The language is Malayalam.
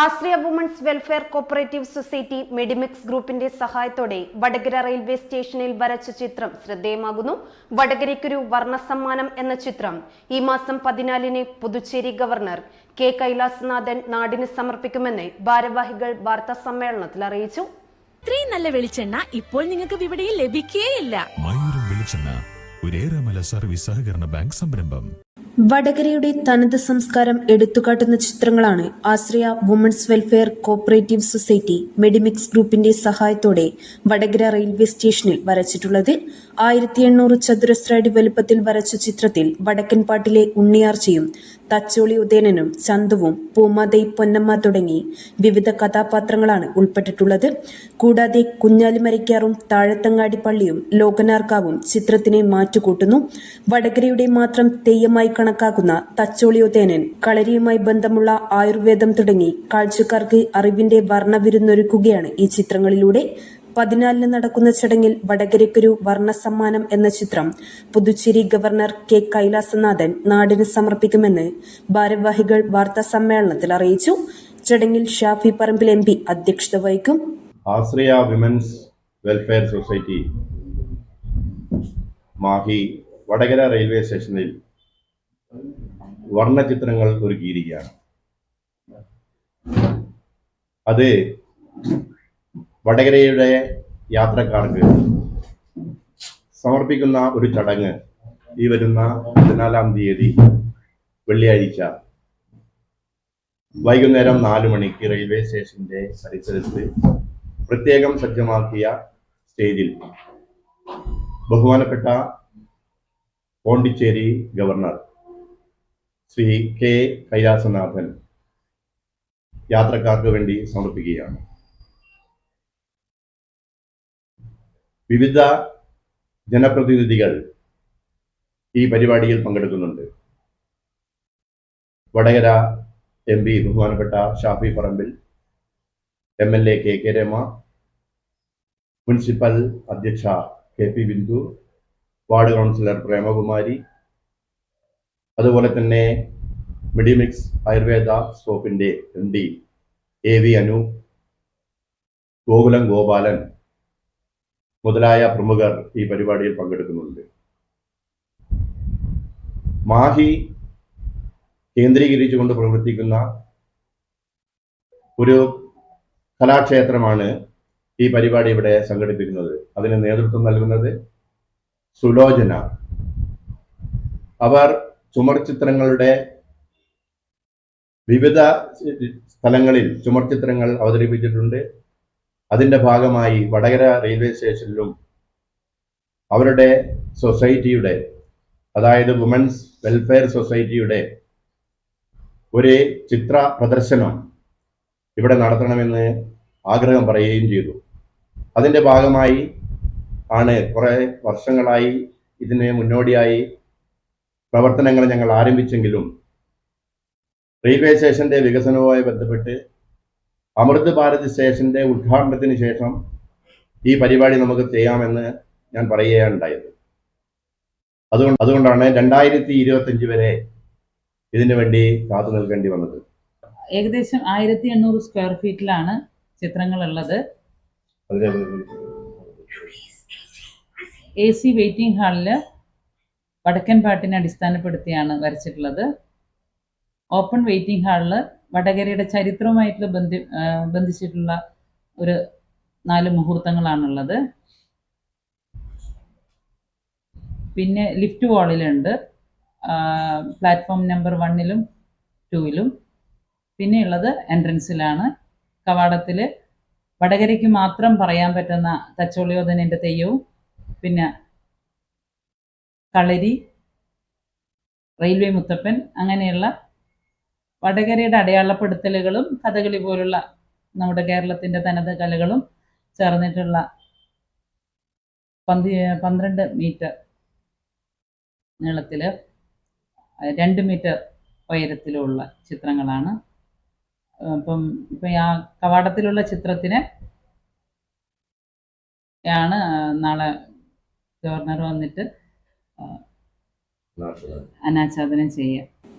Ashraya women's welfare cooperative society Medimix ഗ്രൂപ്പിന്റെ സഹായത്തോടെ വടകര റെയിൽവേ സ്റ്റേഷനിൽ വരച്ച ചിത്രം ശ്രദ്ധേയമാകുന്നു. വടകരയ്ക്കൊരു വർണസമ്മാനം എന്ന ചിത്രം ഈ മാസം പതിനാലിന് പുതുച്ചേരി ഗവർണർ കെ കൈലാസനാഥൻ നാടിന് സമർപ്പിക്കുമെന്ന് ഭാരവാഹികൾ വാർത്താ സമ്മേളനത്തിൽ അറിയിച്ചു. ഇത്രയും നല്ല വെളിച്ചെണ്ണ ഇപ്പോൾ നിങ്ങൾക്ക് വിപണിയിൽ ലഭിക്കുകയില്ല സർവീസ് സഹകരണ ബാങ്ക് സംരംഭം. വടകരയുടെ തനത് സംസ്കാരം എടുത്തുകാട്ടുന്ന ചിത്രങ്ങളാണ് Ashraya women's welfare cooperative society Medimix ഗ്രൂപ്പിന്റെ സഹായത്തോടെ വടകര റെയിൽവേ സ്റ്റേഷനിൽ വരച്ചിട്ടുള്ളത്. ആയിരത്തി എണ്ണൂറ് ചതുരശ്ര അടി വലുപ്പത്തിൽ വരച്ച ചിത്രത്തിൽ വടക്കൻപാട്ടിലെ ഉണ്ണിയാർച്ചയും തച്ചോളി ഉദയനനും ചന്തുവും പൂമാതൈ പൊന്നമ്മ തുടങ്ങി വിവിധ കഥാപാത്രങ്ങളാണ് ഉൾപ്പെട്ടിട്ടുള്ളത്. കൂടാതെ കുഞ്ഞാലിമരയ്ക്കാറും താഴത്തങ്ങാടി പള്ളിയും ലോകനാർക്കാവും ചിത്രത്തിനെ മാറ്റുകൂട്ടുന്നു. വടകരയുടെ മാത്രം തെയ്യമായി കണക്കാക്കുന്ന തച്ചോളി ഉദയനൻ കളരിയുമായി ബന്ധമുള്ള ആയുർവേദം തുടങ്ങി കാഴ്ചക്കാർക്ക് അറിവിന്റെ വർണവിരുന്നൊരുക്കുകയാണ് ഈ ചിത്രങ്ങളിലൂടെ. പതിനാലിന് നടക്കുന്ന ചടങ്ങിൽ വടകരയ്ക്കൊരു വർണസമ്മാനം എന്ന ചിത്രം പുതുച്ചേരി ഗവർണർ കെ കൈലാസനാഥൻ നാടിന് സമർപ്പിക്കുമെന്ന് ഭാരവാഹികൾ വാർത്താ സമ്മേളനത്തിൽ അറിയിച്ചു. ചടങ്ങിൽ ഷാഫി പറമ്പിൽ എം പി അധ്യക്ഷത വഹിക്കും. Ashraya women's welfare society Mahe Vadakara railway സ്റ്റേഷനിൽ വർണചിത്രങ്ങൾ ഒരുക്കിയിരിക്കുകയാണ്. അത് വടകരയുടെ യാത്രക്കാർക്ക് സമർപ്പിക്കുന്ന ഒരു ചടങ്ങ് ഈ വരുന്ന പതിനാലാം തീയതി വെള്ളിയാഴ്ച വൈകുന്നേരം നാല് മണിക്ക് റെയിൽവേ സ്റ്റേഷന്റെ പരിസരത്ത് പ്രത്യേകം സജ്ജമാക്കിയ സ്റ്റേജിൽ ബഹുമാനപ്പെട്ട പോണ്ടിച്ചേരി ഗവർണർ ശ്രീ കെ കൈലാസനാഥൻ യാത്രക്കാർക്ക് വേണ്ടി സമർപ്പിക്കുകയാണ്. വിവിധ ജനപ്രതിനിധികൾ ഈ പരിപാടിയിൽ പങ്കെടുക്കുന്നുണ്ട്. വടകര എം പി ബഹുമാനപ്പെട്ട Shafi Parambil M L A K K Rema municipal അധ്യക്ഷ K P Bindu ward councillor Premakumari അതുപോലെ തന്നെ Medimix Ayurveda സോപ്പിന്റെ M D A V Anu Gokulam Gopalan മുതലായ പ്രമുഖർ ഈ പരിപാടിയിൽ പങ്കെടുക്കുന്നുണ്ട്. മാഹി കേന്ദ്രീകരിച്ചുകൊണ്ട് പ്രവർത്തിക്കുന്ന ഒരു കലാക്ഷേത്രമാണ് ഈ പരിപാടി ഇവിടെ സംഘടിപ്പിക്കുന്നത്. അതിന് നേതൃത്വം നൽകുന്നത് സുലോചന. അവർ ചുമർ ചിത്രങ്ങളുടെ വിവിധ സ്ഥലങ്ങളിൽ ചുമർ ചിത്രങ്ങൾ അവതരിപ്പിച്ചിട്ടുണ്ട്. അതിന്റെ ഭാഗമായി വടകര റെയിൽവേ സ്റ്റേഷനിലും അവരുടെ സൊസൈറ്റിയുടെ അതായത് വുമൻസ് വെൽഫെയർ സൊസൈറ്റിയുടെ ഒരു ചിത്ര പ്രദർശനം ഇവിടെ നടത്തണമെന്ന് ആഗ്രഹം പറയുകയും ചെയ്തു. അതിന്റെ ഭാഗമായി ആണ് കുറേ വർഷങ്ങളായി ഇതിന് മുന്നോടിയായി പ്രവർത്തനങ്ങൾ ഞങ്ങൾ ആരംഭിച്ചെങ്കിലും റെയിൽവേ സ്റ്റേഷന്റെ വികസനവുമായി ബന്ധപ്പെട്ട് അമൃത് ഭാരത് സ്റ്റേഷന്റെ ഉദ്ഘാടനത്തിന് ശേഷം ഈ പരിപാടി നമുക്ക് ചെയ്യാമെന്ന് ഞാൻ പറയുകയുണ്ടായത് അതുകൊണ്ട് അതുകൊണ്ടാണ് രണ്ടായിരത്തി ഇരുപത്തഞ്ച് വരെ ഇതിനു വേണ്ടി കാത്തു നിൽക്കേണ്ടി വന്നത്. ഏകദേശം ആയിരത്തി എണ്ണൂറ് സ്ക്വയർ ഫീറ്റിലാണ് ചിത്രങ്ങൾ ഉള്ളത് എ സി വെയിറ്റിംഗ് ഹാളിൽ വടക്കൻ പാട്ടിനെ അടിസ്ഥാനപ്പെടുത്തിയാണ് വരച്ചിട്ടുള്ളത്. ഓപ്പൺ വെയിറ്റിംഗ് ഹാളിൽ വടകരയുടെ ചരിത്രവുമായിട്ട് ബന്ധി ബന്ധിച്ചിട്ടുള്ള ഒരു നാല് മുഹൂർത്തങ്ങളാണുള്ളത്. പിന്നെ ലിഫ്റ്റ് വാളിലുണ്ട്. പ്ലാറ്റ്ഫോം നമ്പർ വണ്ണിലും ടൂവിലും. പിന്നെയുള്ളത് എൻട്രൻസിലാണ്. കവാടത്തിൽ വടകരയ്ക്ക് മാത്രം പറയാൻ പറ്റുന്ന തച്ചോളിയോധനന്റെ തെയ്യവും പിന്നെ കളരി റെയിൽവേ മുത്തപ്പൻ അങ്ങനെയുള്ള വടകരയുടെ അടയാളപ്പെടുത്തലുകളും കഥകളി പോലുള്ള നമ്മുടെ കേരളത്തിന്റെ തനത് കലകളും ചേർന്നിട്ടുള്ള പന്തി പന്ത്രണ്ട് മീറ്റർ നീളത്തിൽ രണ്ട് മീറ്റർ ഉയരത്തിലുള്ള ചിത്രങ്ങളാണ്. അപ്പം ഇപ്പം ആ കവാടത്തിലുള്ള ചിത്രത്തിന് ആണ് നാളെ ഗവർണർ വന്നിട്ട് അനാച്ഛാദനം. ചെയ്യുക